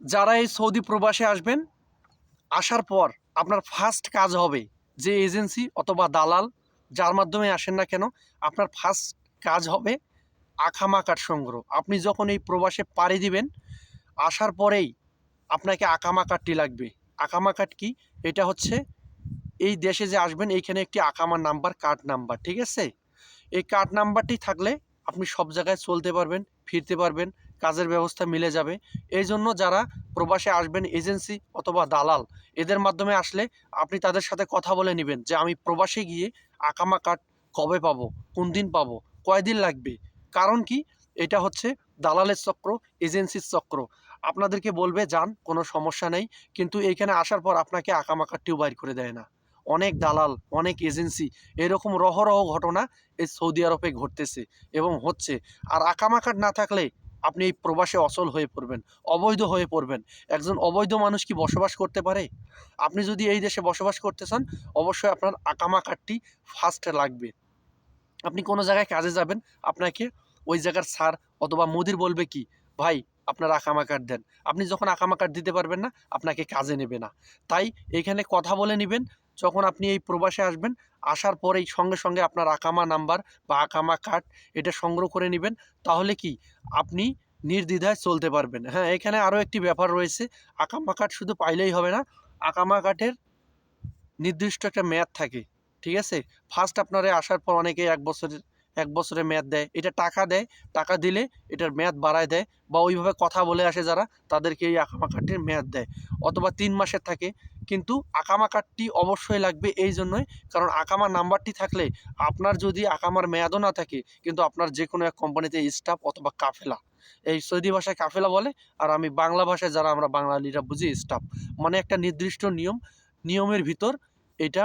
যারা এই সৌদি প্রবাসে আসবেন, আসার পর আপনার ফার্স্ট কাজ হবে যে এজেন্সি অথবা দালাল, যার মাধ্যমে আসেন না কেন, আপনার ফার্স্ট কাজ হবে আখামা কাঠ সংগ্রহ। আপনি যখন এই প্রবাসে পাড়ি দিবেন, আসার পরেই আপনাকে আকামা কার্ডটি লাগবে। আকামা কার্ড কি? এটা হচ্ছে এই দেশে যে আসবেন, এইখানে একটি আকামা নাম্বার কার্ড নাম্বার, ঠিক আছে? এই কার্ড নাম্বারটি থাকলে আপনি সব জায়গায় চলতে পারবেন, ফিরতে পারবেন কাজের ব্যবস্থা মিলে যাবে। এই জন্য যারা প্রবাসে আসবেন এজেন্সি অথবা দালাল, এদের মাধ্যমে আসলে আপনি তাদের সাথে কথা বলে নেবেন যে, আমি প্রবাসে গিয়ে আকামা কাঠ কবে পাবো? কোন দিন পাবো? কয়দিন লাগবে? কারণ কি? এটা হচ্ছে দালালের চক্র, এজেন্সির চক্র। আপনাদেরকে বলবে, যান, কোনো সমস্যা নেই। কিন্তু এইখানে আসার পর আপনাকে আকামা কার্ডটিও বাইর করে দেয় না। অনেক দালাল, অনেক এজেন্সি এরকম রহরহ ঘটনা এই সৌদি আরবে ঘটতেছে এবং হচ্ছে। আর আকামা কার্ড না থাকলে আপনি এই প্রবাসে অচল হয়ে পড়বেন, অবৈধ হয়ে পড়বেন। একজন অবৈধ মানুষ কি বসবাস করতে পারে? আপনি যদি এই দেশে বসবাস করতে চান, অবশ্যই আপনার আকামা কার্ডটি ফার্স্টে লাগবে। আপনি কোনো জায়গায় কাজে যাবেন, আপনাকে ওই জায়গার স্যার অথবা মোদির বলবে কি, ভাই আপনার আকামা কার্ড দেন। আপনি যখন আকামা কার্ড দিতে পারবেন না, আপনাকে কাজে নেবে না। তাই এখানে কথা বলে নেবেন, যখন আপনি এই প্রবাসে আসবেন, আসার পরেই সঙ্গে সঙ্গে আপনার আকামা নাম্বার বা আকামা কার্ড এটা সংগ্রহ করে নেবেন। তাহলে কি? আপনি নির্দ্বিধায় চলতে পারবেন। হ্যাঁ এখানে আরও একটি ব্যাপার রয়েছে। আকামা কার্ড শুধু পাইলেই হবে না, আকামা কার্ডের নির্দিষ্ট একটা মেয়াদ থাকে, ঠিক আছে? ফার্স্ট আপনারা আসার পর অনেকে এক বছরের এক বছরের মেয়াদ দেয়। এটা টাকা দেয়, টাকা দিলে এটার মেয়াদ বাড়ায় দেয় বা ওইভাবে কথা বলে আসে যারা, তাদেরকে এই আকামা কার্ডটির মেয়াদ দেয়। অথবা তিন মাসের থাকে। কিন্তু আকামা কার্ডটি অবশ্যই লাগবে এই জন্যই, কারণ আকামা নাম্বারটি থাকলে আপনার যদি আকামার মেয়াদও না থাকে, কিন্তু আপনার যে কোনো এক কোম্পানিতে স্টাফ অথবা কাফেলা। এই সৌদি ভাষায় কাফেলা বলে, আর আমি বাংলা ভাষায় যারা আমরা বাঙালিরা বুঝি, স্টাফ। মানে একটা নির্দিষ্ট নিয়ম, নিয়মের ভিতর এটা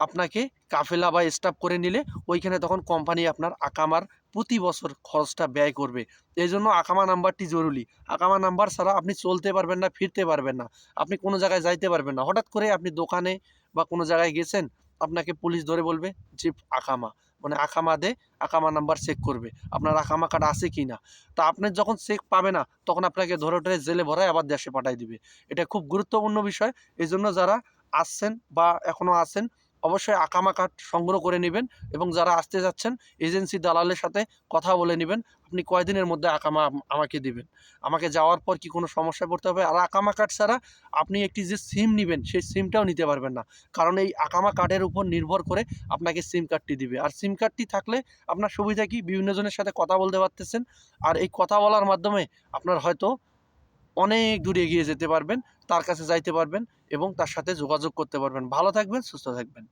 আপনাকে কাফেলা বা স্টাফ করে নিলে ওইখানে তখন কোম্পানি আপনার আকামার প্রতি বছর খরচটা ব্যয় করবে। এই জন্য আকামা নাম্বারটি জরুরি। আকামা নাম্বার ছাড়া আপনি চলতে পারবেন না, ফিরতে পারবেন না। আপনি কোনো জায়গায় যাইতে পারবেন না। হঠাৎ করে আপনি দোকানে বা কোনো জায়গায় গেছেন, আপনাকে পুলিশ ধরে বলবে, যে আকামা। মানে আকামা দে, আকামা নাম্বার চেক করবে, আপনার আকামা কার্ড আছে কি না? তা আপনি যখন চেক পাবে না, তখন আপনাকে ধরে ধরে জেলে ভরায় আবার দেশে পাঠাই দিবে। এটা খুব গুরুত্বপূর্ণ বিষয়। এই জন্য যারা আসছেন বা এখনও আছেন অবশ্যই আকামা কার্ড সংগ্রহ করে নেবেন এবং যারা আসতে যাচ্ছেন, এজেন্সি দালালের সাথে কথা বলে নেবেন, আপনি কয়দিনের মধ্যে আকামা আমাকে দিবেন। আমাকে যাওয়ার পর কি কোনো সমস্যায় পড়তে হবে? আর আকামা কার্ড ছাড়া আপনি একটি যে সিম নেবেন, সেই সিমটাও নিতে পারবেন না। কারণ এই আকামা কার্ডের উপর নির্ভর করে আপনাকে সিম কার্ডটি দিবে। আর সিম কার্ডটি থাকলে আপনার সুবিধা কি? বিভিন্ন জনের সাথে কথা বলতে পারতেছেন। আর এই কথা বলার মাধ্যমে আপনার হয়তো অনেক দূরে এগিয়ে যেতে পারবেন, তার কাছে যাইতে পারবেন এবং তার সাথে যোগাযোগ করতে পারবেন। ভালো থাকবেন, সুস্থ থাকবেন।